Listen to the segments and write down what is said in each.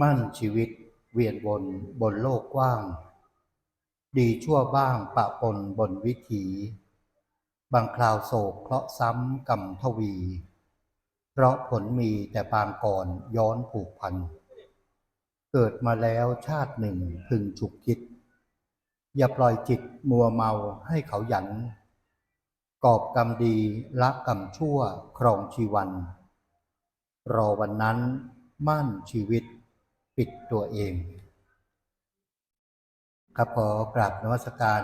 มั่นชีวิตเวียนวนบนโลกกว้าง ดีชั่วบ้างปะปนบนวิถี บางคราวโศกเพราะห์ซ้ำกรรมทวี เพราะผลมีแต่ปางก่อนย้อนผูกพัน เกิดมาแล้วชาติหนึ่งพึงฉุกคิด อย่าปล่อยจิตมัวเมาให้เขาหยัน กอบกรรมดีละกรรมชั่วครองชีวัน รอวันนั้นมั่นชีวิต ปิดตัวเอง ครับขอกราบนวัสการ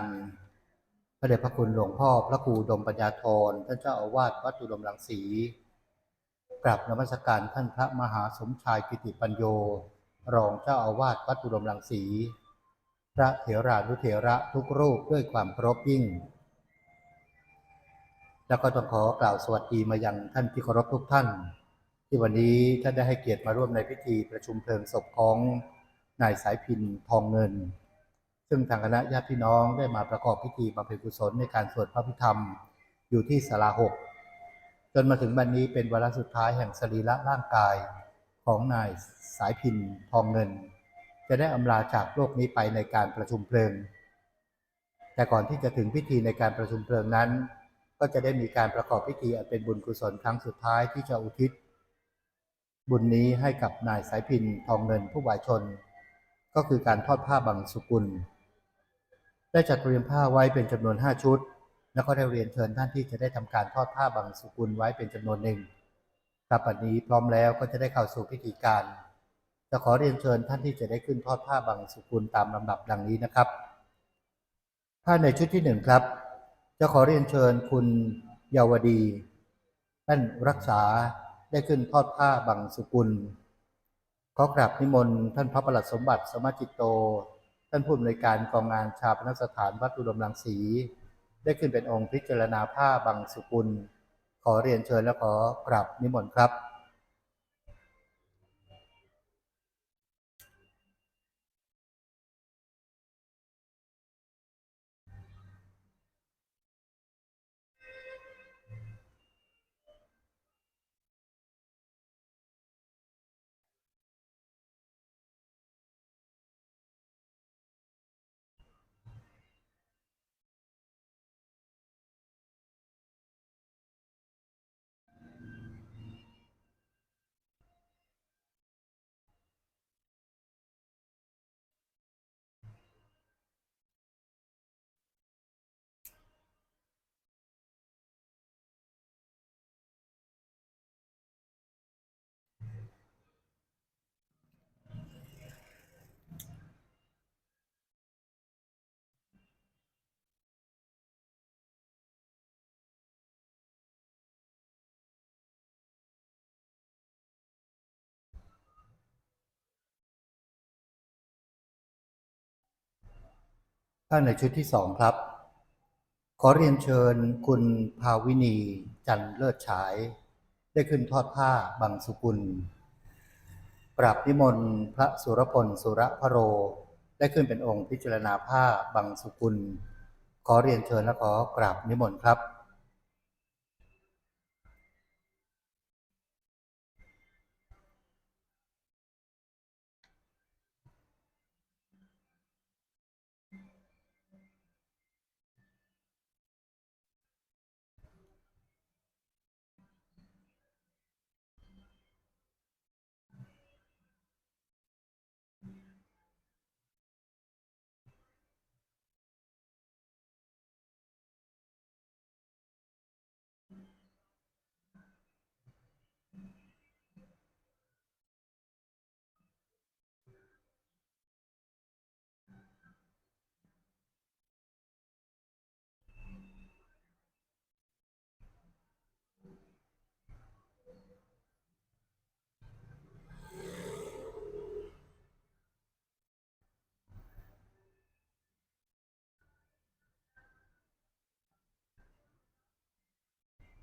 พระเดชพระคุณหลวงพ่อพระครูดมปัญญาธรท่านเจ้าอาวาสวัดอุดมรังสีกราบนมัสการท่านพระมหาสมชายกิติปัญโย รองเจ้าอาวาสวัดอุดมรังสีพระเถรานุเถระทุกรูปด้วยความเคารพยิ่ง แล้วก็ต้องขอกล่าวสวัสดีมายังท่านที่เคารพทุกท่าน ที่วันนี้ท่านได้ให้เกียรติมาร่วมในพิธีประชุมเพลิงศพของนายสายพินทองเงิน ซึ่งทางคณะญาติพี่น้องได้มาประกอบพิธีบำเพ็ญกุศลในการสวดพระพิธรรมอยู่ที่ศาลาหกจนมาถึงวันนี้เป็นวาระสุดท้ายแห่งสรีระร่างกายของนายสายพินทองเงิน จะได้อำลาจากโลกนี้ไปในการประชุมเพลิง แต่ก่อนที่จะถึงพิธีในการประชุมเพลิงนั้น ก็จะได้มีการประกอบพิธีอันเป็นบุญกุศลครั้งสุดท้ายที่จะอุทิศ บุญนี้ให้กับนายสายพินทองเงินผู้วายชน ก็คือการทอดผ้าบังสุกุล ได้จัดเตรียมผ้าไว้เป็นจำนวน 5 ชุด แล้วก็ได้เรียนเชิญท่านที่จะได้ทำการทอดผ้าบังสุกุลไว้เป็นจำนวนหนึ่งครับปัจนี้พร้อมแล้วก็จะได้เข้าสู่พิธีการ จะขอเรียนเชิญท่านที่จะได้ขึ้นทอดผ้าบังสุกุลตามลำดับดังนี้นะครับ ผ้าในชุดที่หนึ่งครับ จะขอเรียนเชิญคุณเยาวดีท่านรักษา ได้ขึ้นทอดผ้าบังสุกุล ขอกราบนิมนต์ท่านพระประหลัดสมบัติสมาจิตโต ท่านผู้อำนวยการกองงานชาปนสถานวัดอุดมรังสี ได้ขึ้นเป็นองค์พิจารณาผ้าบังสุกุล ขอเรียนเชิญและขอกราบนิมนต์ครับ ท่านในชุดที่สองครับ ขอเรียนเชิญคุณภาวินี จันเลิศฉาย ได้ขึ้นทอดผ้าบางสุกุล ปราบนิมนต์พระสุรพลสุรพโร ได้ขึ้นเป็นองค์พิจารณาผ้าบางสุกุล ขอเรียนเชิญและขอกราบนิมนต์ครับ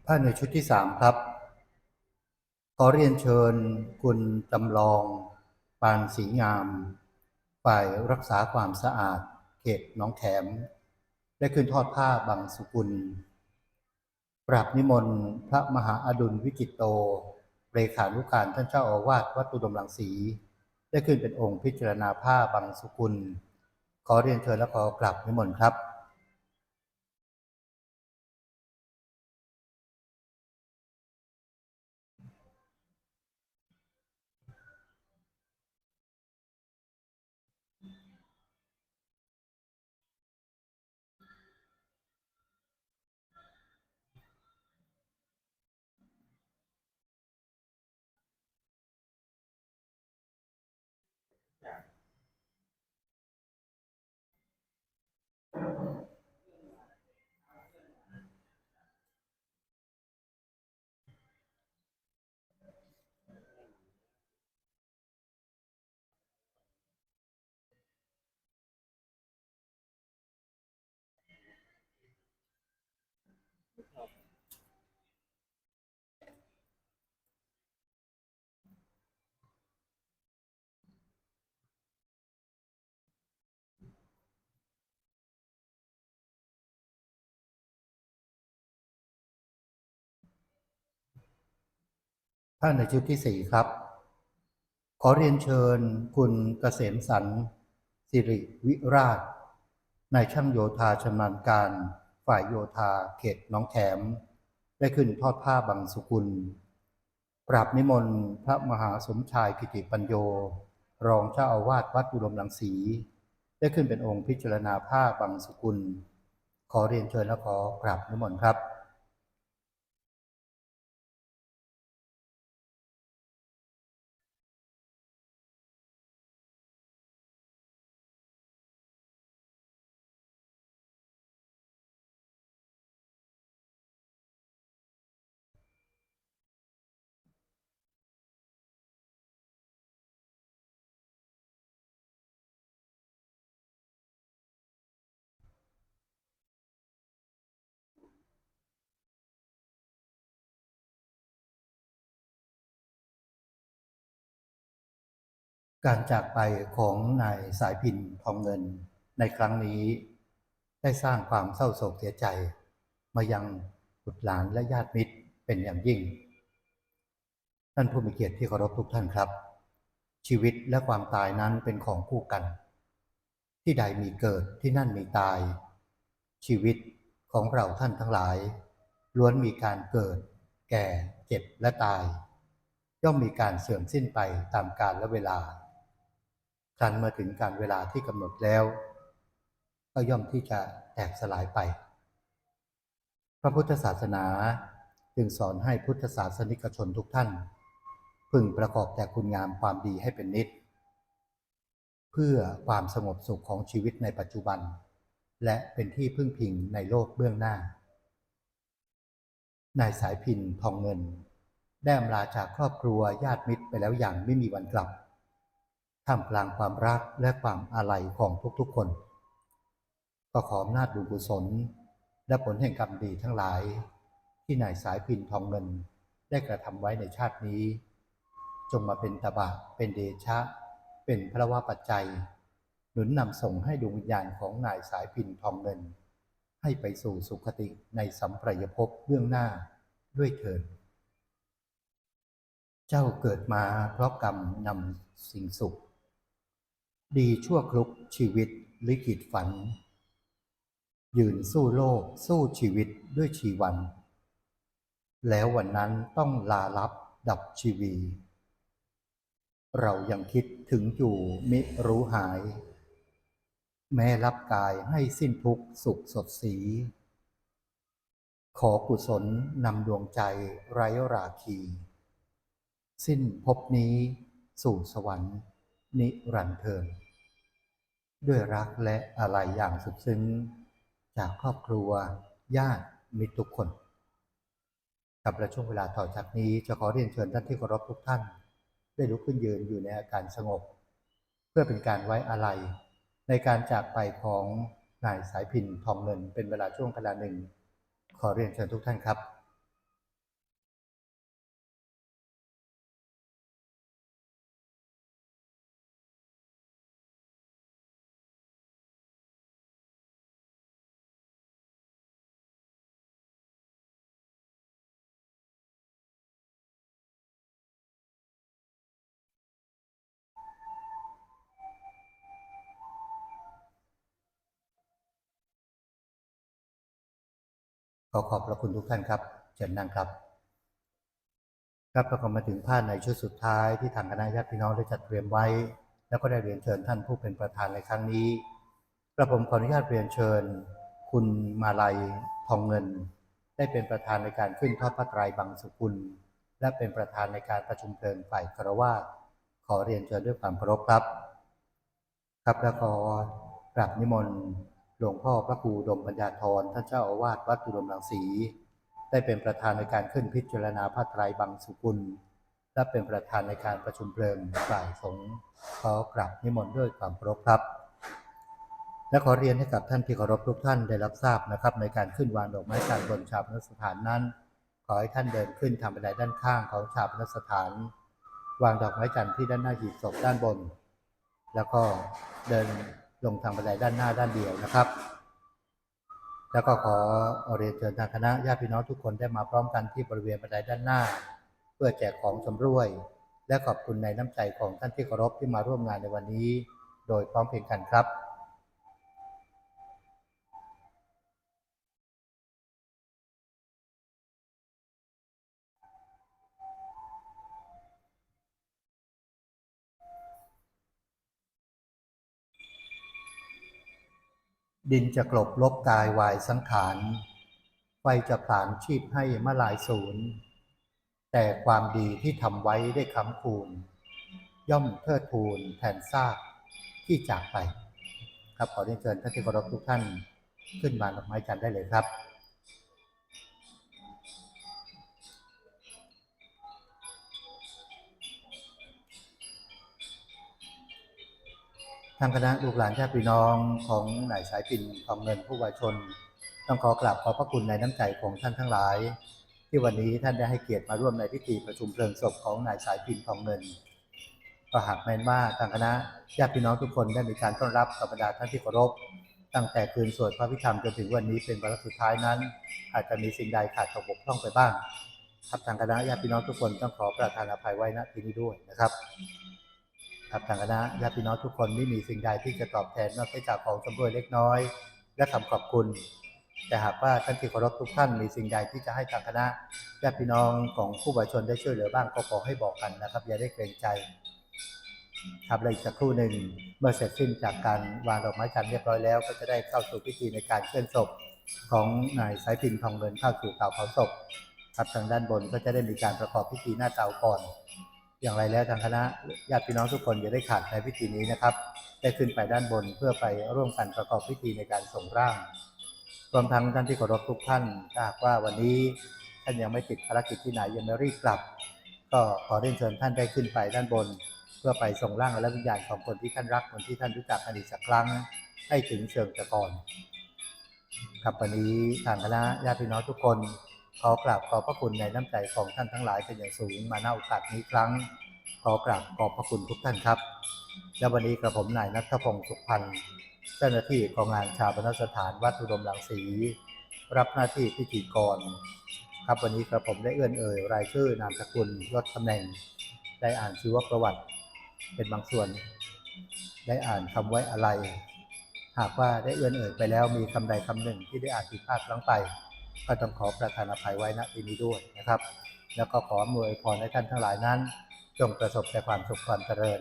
ท่านในชุดที่สามครับ ขอเรียนเชิญคุณจำลอง ปานสีงาม ฝ่ายรักษาความสะอาด เขตน้องแขม ได้ขึ้นทอดผ้าบังสุกุล ปราบนิมนต์พระมหาอดุลวิจิตโตเลขานุการท่านเจ้าอาวาสวัดอุดมรังสี ได้ขึ้นเป็นองค์พิจารณาผ้าบางสุกุล ขอเรียนเชิญและขอกลับนิมนต์ครับ ท่านในชุดที่สี่ครับ ขอเรียนเชิญคุณเกษมสันสิริวิราชนายช่างโยธาชำนาญการฝ่ายโยธาเขตน้องแขม ได้ขึ้นทอดผ้าบังสุกุล ปราบนิมนต์พระมหาสมชายพิติปัญโย รองเจ้าอาวาสวัดอุดมรังสี ได้ขึ้นเป็นองค์พิจารณาผ้าบังสุกุล ขอเรียนเชิญและขอกราบนิมนต์ครับ การจากไปของนายสายพินทองเงินในครั้งนี้ ได้สร้างความเศร้าโศกเสียใจ มายังบุตรหลานและญาติมิตรเป็นอย่างยิ่ง ท่านผู้มีเกียรติที่เคารพทุกท่านครับ ชีวิตและความตายนั้นเป็นของคู่กัน ที่ใดมีเกิดที่นั่นมีตาย ชีวิตของเราท่านทั้งหลาย ล้วนมีการเกิด แก่เจ็บและตาย ย่อมมีการเสื่อมสิ้นไปตามกาลและเวลา ครั้นเมื่อถึงการเวลาที่กำหนดแล้ว ก็ย่อมที่จะแตกสลายไป พระพุทธศาสนาจึงสอนให้พุทธศาสนิกชนทุกท่าน พึงประกอบแต่คุณงามความดีให้เป็นนิด เพื่อความสงบสุขของชีวิตในปัจจุบัน และเป็นที่พึ่งพิงในโลกเบื้องหน้านายสายพินทองเงิน ได้อำลาจากครอบครัวญาติมิตรไปแล้วอย่างไม่มีวันกลับ ท่ามกลางความรักและความอาลัยของทุกๆคน ก็ขออำนาจบุญกุศล และผลแห่งกรรมดีทั้งหลาย ที่นายสายพินทองเงิน ได้กระทำไว้ในชาตินี้ จงมาเป็นตบะเป็นเดชะ เป็นพระวาปัจจัย หนุนนำส่งให้ดวงวิญญาณของนายสายพินทองเงิน ให้ไปสู่สุคติในสัมปรายภพเบื้องหน้าด้วยเถิดเจ้าเกิดมาเพราะกรรมนำสิ่งสุข ดีชั่วคลุกชีวิตลิขิตฝัน ยืนสู้โลกสู้ชีวิตด้วยชีวัน แล้ววันนั้นต้องลาลับดับชีวี เรายังคิดถึงอยู่มิรู้หาย แม้รับกายให้สิ้นทุกข์สุขสดสี ขอกุศลนำดวงใจไร้ราคี สิ้นภพนี้สู่สวรรค์ นิรันดร์เทินด้วยรักและอะไรอย่างสุดซึ้ง จากครอบครัวญาติมิตรทุกคนกับและช่วงเวลาต่อจากนี้จะขอเรียนเชิญท่านที่เคารพทุกท่าน ได้ลุกขึ้นยืนอยู่ในอาการสงบ เพื่อเป็นการไว้อาลัย ในการจากไปของนายสายพินทองเงินเป็นเวลาช่วงเวลาหนึ่ง ขอเรียนเชิญทุกท่านครับ ขอขอบพระคุณทุกท่านครับเชิญนั่งครับ ครับเราก็มาถึงภาพในชุดสุดท้ายที่ทางคณะญาติพี่น้องได้จัดเตรียมไว้ แล้วก็ได้เรียนเชิญท่านผู้เป็นประธานในครั้งนี้กระผมขออนุญาตเรียนเชิญ คุณมาลัยทองเงิน ได้เป็นประธานในการขึ้นทอดพระไตรบางสุกุล และเป็นประธานในการประชุมเพลิงฝ่ายคารวาขอเรียนเชิญด้วยความเคารพครับ ครับแล้วก็กราบนิมนต์ หลวงพ่อพระครูดมปัญญาธรท่านเจ้าอาวาสวัดจุลมรังสี ได้เป็นประธานในการขึ้นพิจารณาพระไตรบางสุกุล และเป็นประธานในการประชุมเพลิงฝ่ายสงฆ์ขอกราบนิมนต์ด้วยความเคารพครับ และขอเรียนให้กับท่านที่เคารพทุกท่านได้รับทราบนะครับ ในการขึ้นวางดอกไม้จันทร์บนชาปนสถานนั้น ขอให้ท่านเดินขึ้นทางบันไดด้านข้างของชาปนสถาน วางดอกไม้จันทร์ที่ด้านหน้าหีบศพด้านบน แล้วก็เดิน ลงทางบันไดด้านหน้าด้านเดียวนะครับ แล้วก็ขอเรียนเชิญทางคณะญาติพี่น้องทุกคนได้มาพร้อมกันที่บริเวณบันไดด้านหน้า เพื่อแจกของสำรวย และขอบคุณในน้ำใจของท่านที่เคารพที่มาร่วมงานในวันนี้ โดยพร้อมเพรียงกันครับ ดินจะกลบลบกายวายสังขาร ไฟจะผลานชีพให้มาลายศูนย์ แต่ความดีที่ทำไว้ได้คำคูณ ย่อมเทิดทูนแทนซากที่จากไป ครับขอเรียนเชิญท่านที่เคารพทุกท่านขึ้นมาดอกไม้จันทร์ได้เลยครับ ทางคณะลูกหลานญาติพี่น้องของนายสายปิ่นทองเงินผู้วายชน ต้องขอกราบขอบพระคุณในน้ำใจของท่านทั้งหลาย ที่วันนี้ท่านได้ให้เกียรติมาร่วมในพิธีประชุมเพลิงศพของนายสายปิ่นทองเงินก็หากแม้นว่าทางคณะญาติพี่น้องทุกคนได้มีการต้อนรับกับบรรดาท่านที่เคารพ ตั้งแต่คืนสวดพระพิธรรมจนถึงวันนี้เป็นวาระสุดท้ายนั้น อาจจะมีสิ่งใดขาดตกบกพร่องไปบ้างครับทางคณะญาติพี่น้องทุกคนต้องขอประทานอภัยไว้ณที่นี้ด้วยนะครับ ครับทางคณะญาติพี่น้องทุกคนไม่มีสิ่งใดที่จะตอบแทนนอกจากของสำรวยเล็กน้อย และคำขอบคุณ แต่หากว่าท่านที่เคารพทุกท่านมีสิ่งใดที่จะให้ทางคณะญาติพี่น้องของผู้บริชนได้ช่วยเหลือบ้างก็ขอให้บอกกันนะครับ อย่าได้เกรงใจครับเลยสักครู่หนึ่งเมื่อเสร็จสิ้นจากการวางดอกไม้จันทร์เรียบร้อยแล้ว ก็จะได้เข้าสู่พิธีในการเคลื่อนศพของนายสายพินทองเงินเข้าสู่เตาเผาศพครับทางด้านบนก็จะได้มีการประกอบพิธีหน้าเตาก่อน อย่างไรแล้วทางคณะญาติพี่น้องทุกคนอย่าได้ขาดในพิธีนี้นะครับ ได้ขึ้นไปด้านบนเพื่อไปร่วมกันประกอบพิธีในการส่งร่าง รวมทั้งท่านที่เคารพทุกท่านถ้าหากว่าวันนี้ท่านยังไม่ติดภารกิจที่ไหนยังไม่รีบกลับ ก็ขอเรียนเชิญท่านได้ขึ้นไปด้านบน เพื่อไปส่งร่างและวิญญาณของคนที่ท่านรักคนที่ท่านรู้จักกันอีกสักครั้งให้ถึงเชิงตะกอนครับวันนี้ทางคณะญาติพี่น้องทุกคน ขอกราบขอบพระคุณในน้ำใจของท่านทั้งหลายเป็นอย่างสูงมาณโอกาสนี้ครั้ง ขอกราบขอบพระคุณทุกท่านครับ และวันนี้กระผมนายนัทพงศ์สุขพันธ์เจ้าหน้าที่ของงานชาปนสถานวัดอุดมรังสี รับหน้าที่พิธีกร ครับวันนี้กระผมได้เอื้อนเอ่ยรายชื่อนามสกุลยศตำแหน่ง ได้อ่านชีวประวัติ เป็นบางส่วน ได้อ่านคำไว้อะไร หากว่าได้เอื้อนเอ่ยไปแล้วมีคำใดคำหนึ่งที่ได้อ่านผิดพลาดลังไป ก็ต้องขอประทานอภัยไว้ณที่นี้ด้วยนะครับ แล้วก็ขออำนวยพรให้ท่านทั้งหลายนั้น จงประสบแต่ความสุขความเจริญ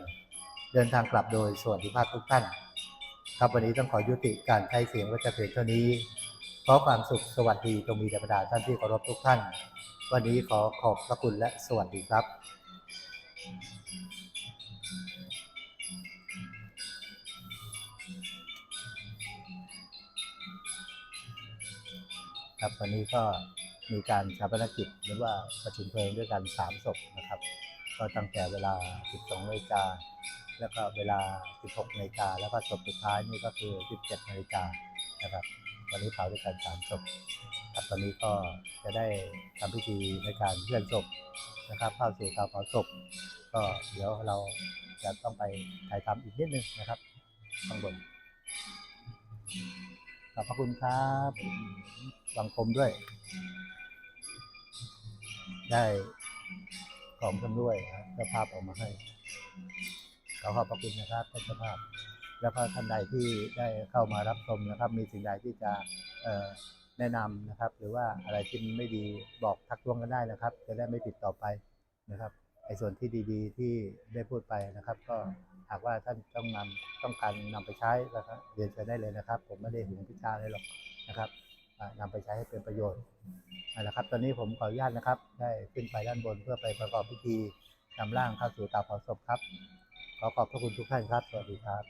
เดินทางกลับโดยสวัสดิภาพทุกท่าน ครับวันนี้ต้องขอยุติการใช้เสียงว้แต่เพียงเท่านี้ขอความสุขสวัสดีจงมีแด่บรรดาท่านที่เคารพทุกท่าน วันนี้ขอขอบพระคุณและสวัสดีครับ ครับวันนี้ก็มีการชาปนกิจหรือว่าประชุมเพลิงด้วยกันสามศพนะครับ ก็ตั้งแต่เวลา 12นาฬิกาแล้วก็เวลา 16นาฬิกาแล้วก็ศพสุดท้ายนี่ก็คือ 17นาฬิกานะครับ วันนี้เผาด้วยกันสามศพครับตอนนี้ก็จะได้ทำพิธีในการเคลื่อนศพนะครับเข้าสู่เตาเผาศพ ก็เดี๋ยวเราจะต้องไปถ่ายทำอีกนิดนึงนะครับข้างบนขอบพระคุณครับ สังคมด้วย ได้ของกันด้วยครับเจ้าภาพออกมาให้ขอขอบพระคุณนะครับท่านเจ้าภาพ แล้วก็ท่านใดที่ได้เข้ามารับชมนะครับ มีสิ่งใดที่จะแนะนำนะครับ หรือว่าอะไรที่มันไม่ดีบอกทักท้วงกันได้นะครับ จะได้ไม่ผิดต่อไปนะครับไอ้ส่วนที่ดีๆ ที่ได้พูดไปนะครับ ก็หากว่าท่านต้องนำต้องการนำไปใช้นะครับเรียนเชิญได้เลยนะครับ ผมไม่ได้หวงพิจารเลยหรอกนะครับ นำไปใช้ให้เป็นประโยชน์นะครับ ตอนนี้ผมขออนุญาตนะครับ ได้ขึ้นไปด้านบนเพื่อไปประกอบพิธีนำร่างเข้าสู่เตาเผาศพครับ ขอขอบพระคุณทุกท่านครับ สวัสดีครับ